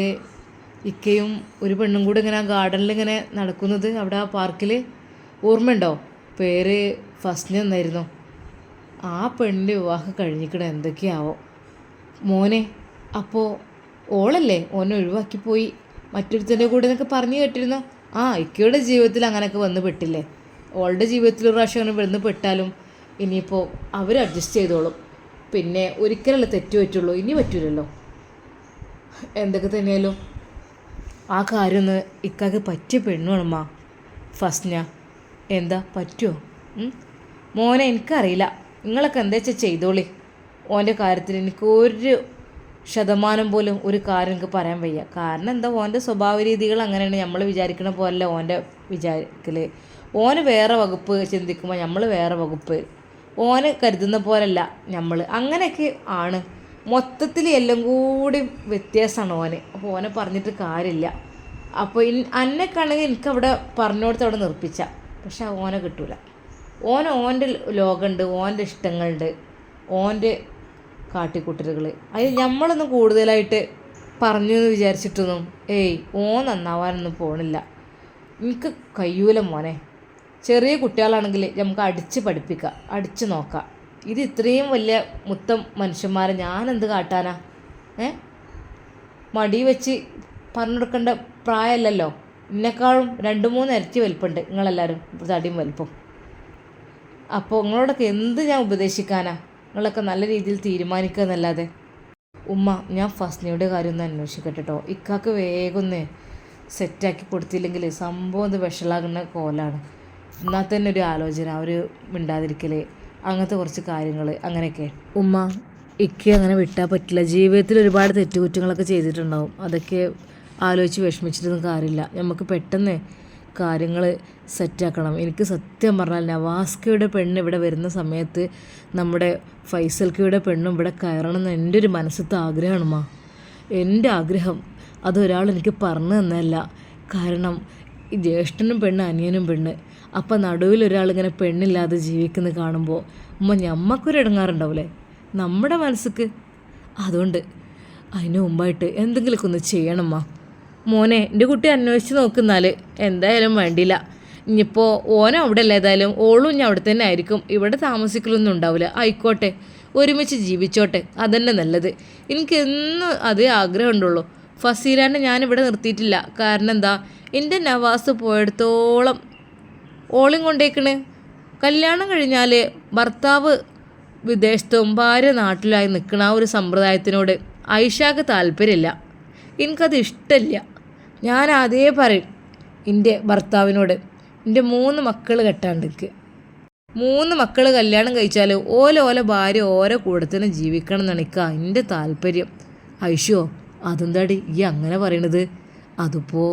ഇക്കയും ഒരു പെണ്ണും കൂടെ ഇങ്ങനെ ആ ഗാർഡനിൽ ഇങ്ങനെ നടക്കുന്നത് അവിടെ ആ പാർക്കിൽ ഓർമ്മയുണ്ടോ? പേര് ഫസ്റ്റ് എന്നായിരുന്നു. ആ പെണ്ണിന്റെ വിവാഹം കഴിഞ്ഞിക്കണ എന്തൊക്കെയാവോ. മോനെ അപ്പോൾ ഓളല്ലേ? ഓനെ ഒഴിവാക്കി പോയി മറ്റൊരുത്തന്റെ കൂടെ എന്നൊക്കെ പറഞ്ഞു കേട്ടിരുന്നു ആ ഇക്കയുടെ ജീവിതത്തിൽ അങ്ങനെയൊക്കെ വന്ന് പെട്ടില്ലേ? ഓളുടെ ജീവിതത്തിൽ ഒരു പ്രാവശ്യം അങ്ങനെ വന്ന് പെട്ടാലും ഇനിയിപ്പോൾ അവർ അഡ്ജസ്റ്റ് ചെയ്തോളും. പിന്നെ ഒരിക്കലല്ല തെറ്റ് പറ്റുള്ളൂ ഇനി പറ്റൂലല്ലോ. എന്തൊക്കെ തന്നെയാലും. ആ കാര്യം ഒന്ന് ഇക്കാക്ക് പറ്റിയ പെണ്ണുവാണമ്മ ഫസ്ന. എന്താ പറ്റുമോ മോനെ എനിക്കറിയില്ല. നിങ്ങളൊക്കെ എന്താ വെച്ചാൽ ചെയ്തോളി. ഓന്റെ കാര്യത്തിൽ എനിക്ക് ഒരു ശതമാനം പോലും ഒരു കാര്യം എനിക്ക് പറയാൻ വയ്യ. കാരണം എന്താ ഓന്റെ സ്വഭാവ രീതികൾ അങ്ങനെയാണ്. നമ്മൾ വിചാരിക്കണ പോലെ ഓന്റെ വിചാരിക്കൽ ഓന് വേറെ വകുപ്പ് ചിന്തിക്കുമ്പോൾ നമ്മൾ വേറെ വകുപ്പ്. ഓന് കരുതുന്ന പോലല്ല നമ്മൾ അങ്ങനെയൊക്കെ ആണ്. മൊത്തത്തിൽ എല്ലാം കൂടി വ്യത്യാസമാണ് ഓന്. അപ്പോൾ ഓനെ പറഞ്ഞിട്ട് കാര്യമില്ല. അപ്പോൾ ഇൻ അന്നൊക്കെയാണെങ്കിൽ എനിക്കവിടെ പറഞ്ഞോടത്ത് അവിടെ നിർപ്പിച്ച. പക്ഷെ ഓനെ കിട്ടൂല. ഓൻ ഓന്റെ ലോകമുണ്ട് ഓന്റെ ഇഷ്ടങ്ങളുണ്ട്. ഓന്റെ കാട്ടിക്കൂട്ടലുകൾ. അതിൽ നമ്മളൊന്നും കൂടുതലായിട്ട് പറഞ്ഞു എന്ന് വിചാരിച്ചിട്ടൊന്നും ഏയ് ഓ നന്നാവാനൊന്നും പോണില്ല. എനിക്ക് കയ്യൂല മോനെ. ചെറിയ കുട്ടികളാണെങ്കിൽ നമുക്ക് അടിച്ച് പഠിപ്പിക്കാം അടിച്ച് നോക്കാം. ഇത് ഇത്രയും വലിയ മുത്തം മനുഷ്യന്മാരെ ഞാനെന്ത് കാട്ടാനാ? ഏ? മടി വെച്ച് പറഞ്ഞു കൊടുക്കേണ്ട പ്രായമല്ലല്ലോ എന്നെക്കാളും രണ്ട് മൂന്ന് ഇരട്ടി വലിപ്പമുണ്ട് നിങ്ങളെല്ലാവരും തടിയും വലിപ്പം. അപ്പോൾ നിങ്ങളോടൊക്കെ എന്ത് ഞാൻ ഉപദേശിക്കാനാ? നിങ്ങളൊക്കെ നല്ല രീതിയിൽ തീരുമാനിക്കുക എന്നല്ലാതെ. ഉമ്മ ഞാൻ ഫസ്നിയുടെ കാര്യം ഒന്ന് അന്വേഷിക്കട്ടെ കേട്ടോ ഇക്കാക്ക് വേഗം ഒന്ന് സെറ്റാക്കി കൊടുത്തില്ലെങ്കിൽ സംഭവം ഒന്ന് വിഷലാകുന്ന കോലാണ്. എന്നാൽ തന്നെ ഒരു ആലോചന ഒരു മിണ്ടാതിരിക്കലേ അങ്ങനത്തെ കുറച്ച് കാര്യങ്ങൾ അങ്ങനെയൊക്കെ. ഉമ്മ ഇക്ക അങ്ങനെ വിട്ടാൽ പറ്റില്ല. ജീവിതത്തിൽ ഒരുപാട് തെറ്റുകുറ്റങ്ങളൊക്കെ ചെയ്തിട്ടുണ്ടാവും. അതൊക്കെ ആലോചിച്ച് വിഷമിച്ചിട്ടൊന്നും കാര്യമില്ല. നമുക്ക് പെട്ടെന്ന് കാര്യങ്ങൾ സെറ്റാക്കണം. എനിക്ക് സത്യം പറഞ്ഞാൽ നവാസ്കയുടെ പെണ്ണ് ഇവിടെ വരുന്ന സമയത്ത് നമ്മുടെ ഫൈസൽക്കയുടെ പെണ്ണും ഇവിടെ കയറണം എന്ന് എന്റെ ഒരു മനസ്സത്തെ ആഗ്രഹമാണ് എന്റെ ആഗ്രഹം അതൊരാൾ എനിക്ക് പറഞ്ഞു തന്നല്ല കാരണം ഈ ജ്യേഷ്ഠനും പെണ്ണ് അനിയനും പെണ്ണ്. അപ്പം നടുവിൽ ഒരാളിങ്ങനെ പെണ്ണില്ലാതെ ജീവിക്കുന്നത് കാണുമ്പോൾ ഉമ്മ ഞമ്മക്കൊരു ഇടങ്ങാറുണ്ടാവില്ലേ നമ്മുടെ മനസ്സിക്ക്. അതുകൊണ്ട് അതിന് മുമ്പായിട്ട് എന്തെങ്കിലുമൊക്കെ ഒന്ന് ചെയ്യണമ്മ മോനെ എന്റെ കുട്ടി അന്വേഷിച്ച് നോക്കുന്നാൽ എന്തായാലും വേണ്ടില്ല ഇനിയിപ്പോൾ ഓനും അവിടെ അല്ല ഏതായാലും ഓളും ഇനി അവിടെ തന്നെ ആയിരിക്കും. ഇവിടെ താമസിക്കലൊന്നും ഉണ്ടാവില്ല ആയിക്കോട്ടെ ഒരുമിച്ച് ജീവിച്ചോട്ടെ. അതന്നെ നല്ലത്. എനിക്ക് എന്നും അതേ ആഗ്രഹം ഉണ്ടുള്ളൂ. ഫസീലാനെ ഞാനിവിടെ നിർത്തിയിട്ടില്ല. കാരണം എന്താ? എന്റെ നവാസ് പോയെടുത്തോളം ഓളും കൊണ്ടേക്കണ്. കല്യാണം കഴിഞ്ഞാൽ ഭർത്താവ് വിദേശത്തും ഭാര്യ നാട്ടിലായി നിൽക്കുന്ന ആ ഒരു സമ്പ്രദായത്തിനോട് ഐഷാക്ക് താല്പര്യമില്ല. എനിക്കത് ഇഷ്ടമില്ല ഞാൻ അതേ പറയും എന്റെ ഭർത്താവിനോട്. എന്റെ മൂന്ന് മക്കൾ കെട്ടാണ്ട് എനിക്ക് മൂന്ന് മക്കൾ കല്യാണം കഴിച്ചാൽ ഓല ഓല ഭാര്യ ഓരോ കൂടത്തിന് ജീവിക്കണം എന്നാണ് എനിക്ക് എന്റെ താല്പര്യം. ഐഷോ അതെന്താടി ഈ അങ്ങനെ പറയണത്? അതിപ്പോൾ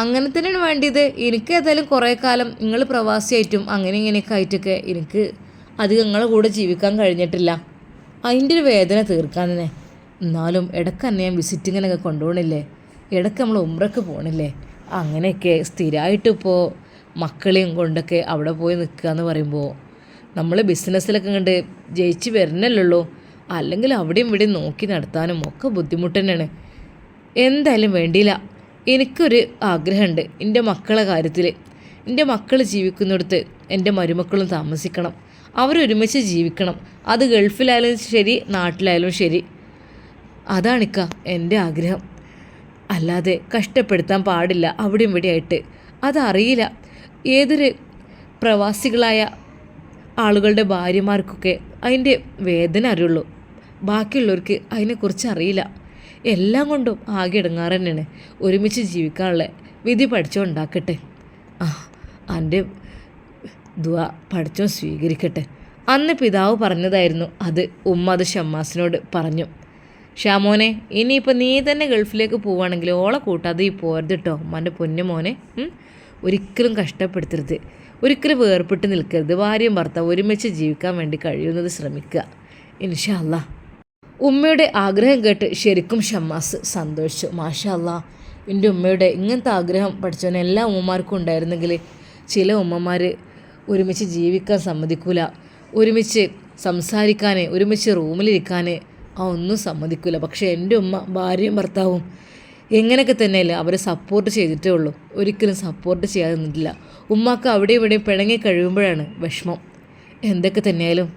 അങ്ങനെ തന്നെയാണ് വേണ്ടിയത്. എനിക്ക് ഏതായാലും കുറേ കാലം നിങ്ങൾ പ്രവാസിയായിട്ടും അങ്ങനെ ഇങ്ങനെയൊക്കെ ആയിട്ടൊക്കെ എനിക്ക് അധികം നിങ്ങളെ കൂടെ ജീവിക്കാൻ കഴിഞ്ഞിട്ടില്ല. അതിന്റെ ഒരു വേദന തീർക്കാൻ തന്നെ. എന്നാലും ഇടയ്ക്ക് തന്നെ ഞാൻ വിസിറ്റിങ്ങിനൊക്കെ കൊണ്ടുപോകണില്ലേ ഇടയ്ക്ക് നമ്മൾ ഉമ്രക്ക് പോകണില്ലേ അങ്ങനെയൊക്കെ സ്ഥിരമായിട്ടിപ്പോൾ മക്കളെയും കൊണ്ടൊക്കെ അവിടെ പോയി നിൽക്കുക എന്ന് പറയുമ്പോൾ നമ്മൾ ബിസിനസ്സിലൊക്കെ കണ്ട് ജയിച്ച് വരണല്ലുള്ളൂ. അല്ലെങ്കിൽ അവിടെയും ഇവിടെയും നോക്കി നടത്താനും ഒക്കെ ബുദ്ധിമുട്ട് തന്നെയാണ്. എന്തായാലും വേണ്ടിയില്ല. എനിക്കൊരു ആഗ്രഹമുണ്ട്. എന്റെ മക്കളെ കാര്യത്തിൽ എന്റെ മക്കൾ ജീവിക്കുന്നിടത്ത് എന്റെ മരുമക്കളും താമസിക്കണം. അവരൊരുമിച്ച് ജീവിക്കണം. അത് ഗൾഫിലായാലും ശരി നാട്ടിലായാലും ശരി. അതാണിക്ക എന്റെ ആഗ്രഹം. അല്ലാതെ കഷ്ടപ്പെടുത്താൻ പാടില്ല അവിടെ അവിടെയും ഇവിടെയായിട്ട്. അതറിയില്ല. ഏതൊരു പ്രവാസികളായ ആളുകളുടെ ഭാര്യമാർക്കൊക്കെ അതിന്റെ വേദന അറിയുള്ളൂ. ബാക്കിയുള്ളവർക്ക് അതിനെക്കുറിച്ച് അറിയില്ല. എല്ലാം കൊണ്ടും ആകെ ഇടങ്ങാറ് തന്നെയാണ് ഒരുമിച്ച് ജീവിക്കാനുള്ള വിധി പഠിച്ചോ ഉണ്ടാക്കട്ടെ. ആ എന്റെ ദുവ പഠിച്ചോ സ്വീകരിക്കട്ടെ. അന്ന് പിതാവ് പറഞ്ഞതായിരുന്നു അത് ഉമ്മ അത് ഷമ്മാസിനോട് പറഞ്ഞു. ഷാമോനെ ഇനിയിപ്പോൾ നീ തന്നെ ഗൾഫിലേക്ക് പോവുകയാണെങ്കിൽ ഓളെ കൂട്ടാതെ ഈ പോരുത് കേട്ടോ ഉമ്മാന്റെ പൊന്നു മോനെ? ഒരിക്കലും കഷ്ടപ്പെടുത്തരുത്. ഒരിക്കലും വേർപെട്ട് നിൽക്കരുത്. ഭാര്യയും ഭർത്താവ് ഒരുമിച്ച് ജീവിക്കാൻ വേണ്ടി കഴിയുന്നത് ശ്രമിക്കുക. ഇൻഷാ അല്ലാ ഉമ്മയുടെ ആഗ്രഹം കേട്ട് ശരിക്കും ഷമ്മാസ് സന്തോഷിച്ചു. മാഷാ അല്ലാ എന്റെ ഉമ്മയുടെ ഇങ്ങനത്തെ ആഗ്രഹം പഠിച്ചവന് എല്ലാ ഉമ്മമാർക്കും ഉണ്ടായിരുന്നെങ്കിൽ ചില ഉമ്മമാർ ഒരുമിച്ച് ജീവിക്കാൻ സമ്മതിക്കൂല. ഒരുമിച്ച് സംസാരിക്കാൻ ഒരുമിച്ച് റൂമിലിരിക്കാൻ ആ ഒന്നും സമ്മതിക്കൂല. പക്ഷേ എന്റെ ഉമ്മ ഭാര്യയും ഭർത്താവും എങ്ങനെയൊക്കെ തന്നെയല്ലേ അവരെ സപ്പോർട്ട് ചെയ്തിട്ടേ ഉള്ളൂ. ഒരിക്കലും സപ്പോർട്ട് ചെയ്യാതെ നിന്നിട്ടില്ല. ഉമ്മാക്ക് അവിടെ ഇവിടെ പിണങ്ങി കഴിയുമ്പോഴാണ് വിഷമം. എന്തൊക്കെ തന്നെയായാലും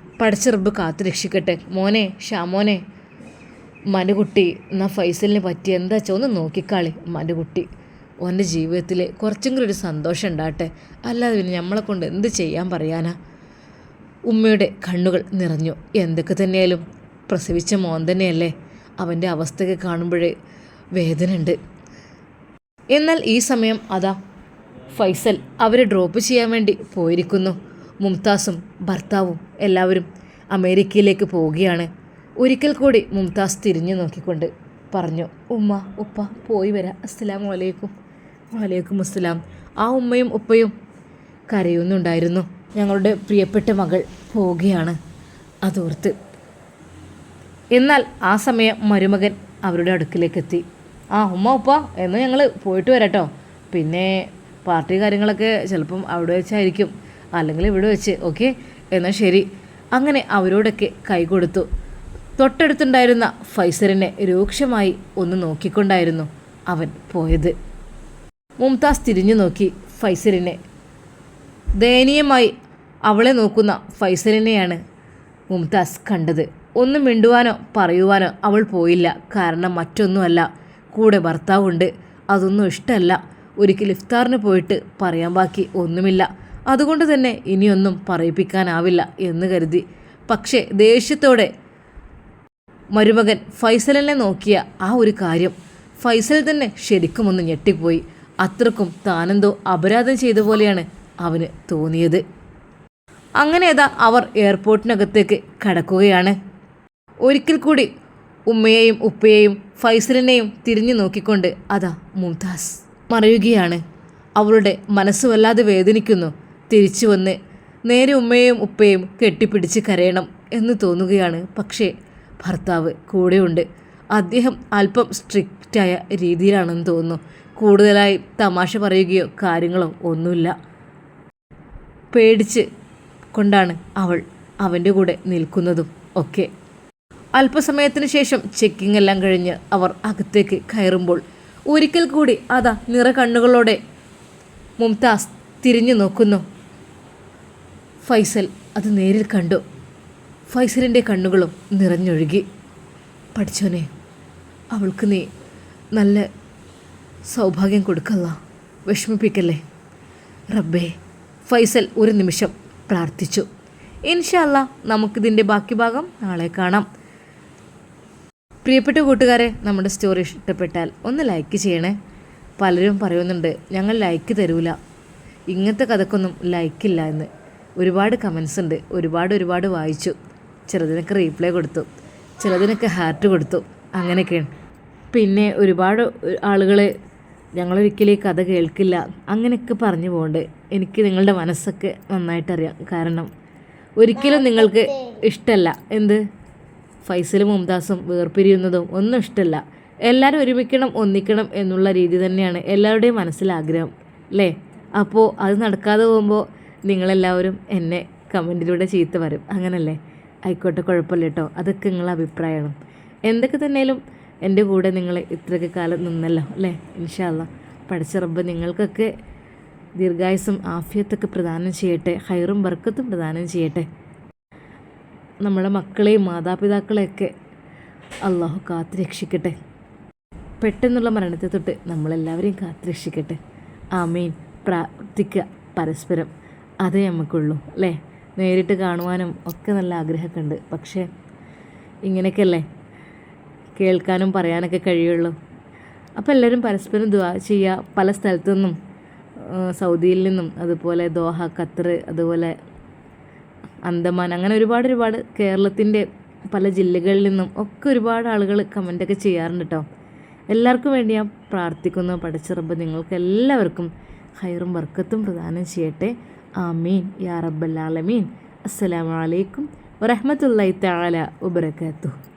റബ്ബ് കാത്തു രക്ഷിക്കട്ടെ. മോനെ ഷാമോനെ മനുകുട്ടി കുട്ടി എന്നാൽ ഫൈസലിനെ പറ്റി എന്താ വെച്ചാൽ ഒന്ന് നോക്കിക്കാളി മനുകുട്ടി കുട്ടി. ഓന്റെ ജീവിതത്തിൽ കുറച്ചെങ്കിലും ഒരു സന്തോഷം ഉണ്ടാകട്ടെ. അല്ലാതെ പിന്നെ നമ്മളെ കൊണ്ട് എന്ത് ചെയ്യാൻ പറയാനാ? ഉമ്മയുടെ കണ്ണുകൾ നിറഞ്ഞു. എന്തൊക്കെ തന്നെയായാലും പ്രസവിച്ച മോൻ തന്നെയല്ലേ? അവന്റെ അവസ്ഥയൊക്കെ കാണുമ്പോഴേ വേദനയുണ്ട്. എന്നാൽ ഈ സമയം അതാ ഫൈസൽ അവരെ ഡ്രോപ്പ് ചെയ്യാൻ വേണ്ടി പോയിരിക്കുന്നു. മുംതാസും ഭർത്താവും എല്ലാവരും അമേരിക്കയിലേക്ക് പോവുകയാണ്. ഒരിക്കൽ കൂടി മുംതാസ് തിരിഞ്ഞു നോക്കിക്കൊണ്ട് പറഞ്ഞു ഉമ്മ ഉപ്പ പോയി വരാം. അസ്സലാം വലൈക്കും വലൈക്കും അസ്സലാം. ആ ഉമ്മയും ഉപ്പയും കരയുന്നുണ്ടായിരുന്നു. ഞങ്ങളുടെ പ്രിയപ്പെട്ട മകൾ പോവുകയാണ്. അതോർത്ത് എന്നാൽ ആ സമയം മരുമകൻ അവരുടെ അടുക്കിലേക്ക് എത്തി ആ ഉമ്മ ഉപ്പ എന്നാൽ ഞങ്ങൾ പോയിട്ട് വരാട്ടോ. പിന്നെ പാർട്ടി കാര്യങ്ങളൊക്കെ ചിലപ്പം അവിടെ വെച്ചായിരിക്കും. അല്ലെങ്കിൽ ഇവിടെ വെച്ച് ഓക്കെ? എന്നാൽ ശരി. അങ്ങനെ അവരോടൊക്കെ കൈ കൊടുത്തു. തൊട്ടടുത്തുണ്ടായിരുന്ന ഫൈസറിനെ രൂക്ഷമായി ഒന്ന് നോക്കിക്കൊണ്ടായിരുന്നു അവൻ പോയത്. മുംതാസ് തിരിഞ്ഞു നോക്കി ഫൈസറിനെ. ദയനീയമായി അവളെ നോക്കുന്ന ഫൈസലിനെയാണ് മുംതാസ് കണ്ടത്. ഒന്നും മിണ്ടുവാനോ പറയുവാനോ അവൾ പോയില്ല. കാരണം മറ്റൊന്നുമല്ല. കൂടെ ഭർത്താവുണ്ട്. അതൊന്നും ഇഷ്ടമല്ല ഒരിക്കൽ ഇഫ്താറിന് പോയിട്ട് പറയാൻ ബാക്കി ഒന്നുമില്ല. അതുകൊണ്ട് തന്നെ ഇനിയൊന്നും പറയിപ്പിക്കാനാവില്ല എന്ന് കരുതി. പക്ഷേ ദേഷ്യത്തോടെ മരുമകൻ ഫൈസലിനെ നോക്കിയ ആ ഒരു കാര്യം ഫൈസൽ തന്നെ ശരിക്കും ഒന്ന് ഞെട്ടിപ്പോയി. അത്രക്കും താനെന്തോ അപരാധം ചെയ്ത പോലെയാണ് അവന് തോന്നിയത്. അങ്ങനെ അവർ എയർപോർട്ടിനകത്തേക്ക് കടക്കുകയാണ്. ഒരിക്കൽ കൂടി ഉമ്മയെയും ഉപ്പയെയും ഫൈസലിനെയും തിരിഞ്ഞു നോക്കിക്കൊണ്ട് അതാ മുംതാസ്. മറയുകയാണ്. അവളുടെ മനസ്സ് വല്ലാതെ വേദനിക്കുന്നു. തിരിച്ചു വന്ന് നേരെ ഉമ്മയെയും ഉപ്പയും കെട്ടിപ്പിടിച്ച് കരയണം എന്ന് തോന്നുകയാണ്. പക്ഷേ ഭർത്താവ് കൂടെയുണ്ട്. അദ്ദേഹം അല്പം സ്ട്രിക്റ്റായ രീതിയിലാണെന്ന് തോന്നുന്നു. കൂടുതലായി തമാശ പറയുകയോ കാര്യങ്ങളോ ഒന്നുമില്ല. പേടിച്ച് കൊണ്ടാണ് അവൾ അവന്റെ കൂടെ നിൽക്കുന്നതും ഒക്കെ. അല്പസമയത്തിന് ശേഷം ചെക്കിംഗ് എല്ലാം കഴിഞ്ഞ് അവർ അകത്തേക്ക് കയറുമ്പോൾ ഒരിക്കൽ കൂടി അതാ നിറ കണ്ണുകളോടെ മുംതാസ് തിരിഞ്ഞു നോക്കുന്നു. ഫൈസൽ അത് നേരിൽ കണ്ടു. ഫൈസലിന്റെ കണ്ണുകളും നിറഞ്ഞൊഴുകി. പഠിച്ചോനെ അവൾക്ക് നീ നല്ല സൗഭാഗ്യം കൊടുക്കല്ല. വിഷമിപ്പിക്കല്ലേ. റബ്ബേ ഫൈസൽ ഒരു നിമിഷം പ്രാർത്ഥിച്ചു. ഇൻഷല്ല നമുക്കിതിന്റെ ബാക്കി ഭാഗം നാളെ കാണാം. പ്രിയപ്പെട്ട കൂട്ടുകാരെ നമ്മുടെ സ്റ്റോറി ഇഷ്ടപ്പെട്ടാൽ ഒന്ന് ലൈക്ക് ചെയ്യണേ. പലരും പറയുന്നുണ്ട് ഞങ്ങൾ ലൈക്ക് തരൂല. ഇങ്ങനത്തെ കഥക്കൊന്നും ലൈക്കില്ല എന്ന്. ഒരുപാട് കമൻസ് ഉണ്ട്. ഒരുപാട് ഒരുപാട് വായിച്ചു. ചിലതിനൊക്കെ റീപ്ലൈ കൊടുത്തു. ചിലതിനൊക്കെ ഹാർട്ട് കൊടുത്തു. അങ്ങനെയൊക്കെയാണ്. പിന്നെ ഒരുപാട് ആളുകൾ ഞങ്ങളൊരിക്കലും ഈ കഥ കേൾക്കില്ല അങ്ങനെയൊക്കെ പറഞ്ഞു പോകുന്നുണ്ട് എനിക്ക് നിങ്ങളുടെ മനസ്സൊക്കെ നന്നായിട്ടറിയാം. കാരണം ഒരിക്കലും നിങ്ങൾക്ക് ഇഷ്ടമല്ല എന്ത്? ഫൈസലും മുംതാസും വേർപിരിയുന്നതും ഒന്നും ഇഷ്ടമല്ല എല്ലാവരും ഒരുമിക്കണം ഒന്നിക്കണം എന്നുള്ള രീതി തന്നെയാണ് എല്ലാവരുടെയും മനസ്സിലാഗ്രഹം അല്ലേ? അപ്പോൾ അത് നടക്കാതെ പോകുമ്പോൾ നിങ്ങളെല്ലാവരും എന്നെ കമന്റിലൂടെ ചീത്ത വരും അങ്ങനല്ലേ? ആയിക്കോട്ടെ കുഴപ്പമില്ല കേട്ടോ. അതൊക്കെ നിങ്ങളെ അഭിപ്രായമാണ്. എന്തൊക്കെ തന്നെയാലും എന്റെ കൂടെ നിങ്ങൾ ഇത്രയൊക്കെ കാലം നിന്നല്ലോ അല്ലേ? ഇൻഷാല്ല പഠിച്ച റബ്ബ് നിങ്ങൾക്കൊക്കെ ദീർഘായുസും ആഫിയത്തൊക്കെ പ്രദാനം ചെയ്യട്ടെ. ഹൈറും ബർക്കത്തും പ്രദാനം ചെയ്യട്ടെ. നമ്മുടെ മക്കളെയും മാതാപിതാക്കളെയൊക്കെ അള്ളാഹു കാത്തു രക്ഷിക്കട്ടെ. പെട്ടെന്നുള്ള മരണത്തെ തൊട്ട് നമ്മളെല്ലാവരെയും കാത്തു രക്ഷിക്കട്ടെ. ആമീൻ. പ്രാർത്ഥിക്കുക പരസ്പരം. അതേ നമുക്കുള്ളൂ അല്ലേ? നേരിട്ട് കാണുവാനും ഒക്കെ നല്ല ആഗ്രഹമൊക്കെ ഉണ്ട് പക്ഷേ ഇങ്ങനെയൊക്കെയല്ലേ? കേൾക്കാനും പറയാനൊക്കെ കഴിയുള്ളൂ. അപ്പോൾ എല്ലാവരും പരസ്പരം ദ്വാ ചെയ്യുക. പല സ്ഥലത്തു നിന്നും സൗദിയിൽ നിന്നും അതുപോലെ ദോഹ ഖത്തർ അതുപോലെ അന്തമാൻ അങ്ങനെ ഒരുപാട് ഒരുപാട് കേരളത്തിന്റെ പല ജില്ലകളിൽ നിന്നും ഒക്കെ ഒരുപാട് ആളുകൾ കമന്റൊക്കെ ചെയ്യാറുണ്ട് കേട്ടോ എല്ലാവർക്കും വേണ്ടി ഞാൻ പ്രാർത്ഥിക്കുന്നു പഠിച്ചിറമ്പ് നിങ്ങൾക്ക് എല്ലാവർക്കും ഹൈറും വർക്കത്തും പ്രദാനം ചെയ്യട്ടെ. ആമീൻ. യാ റബ്ബല്ലാലമീൻ അസ്സലാമലൈക്കും വറഹമത്തല്ലാ തആല വബറകാതുഹു.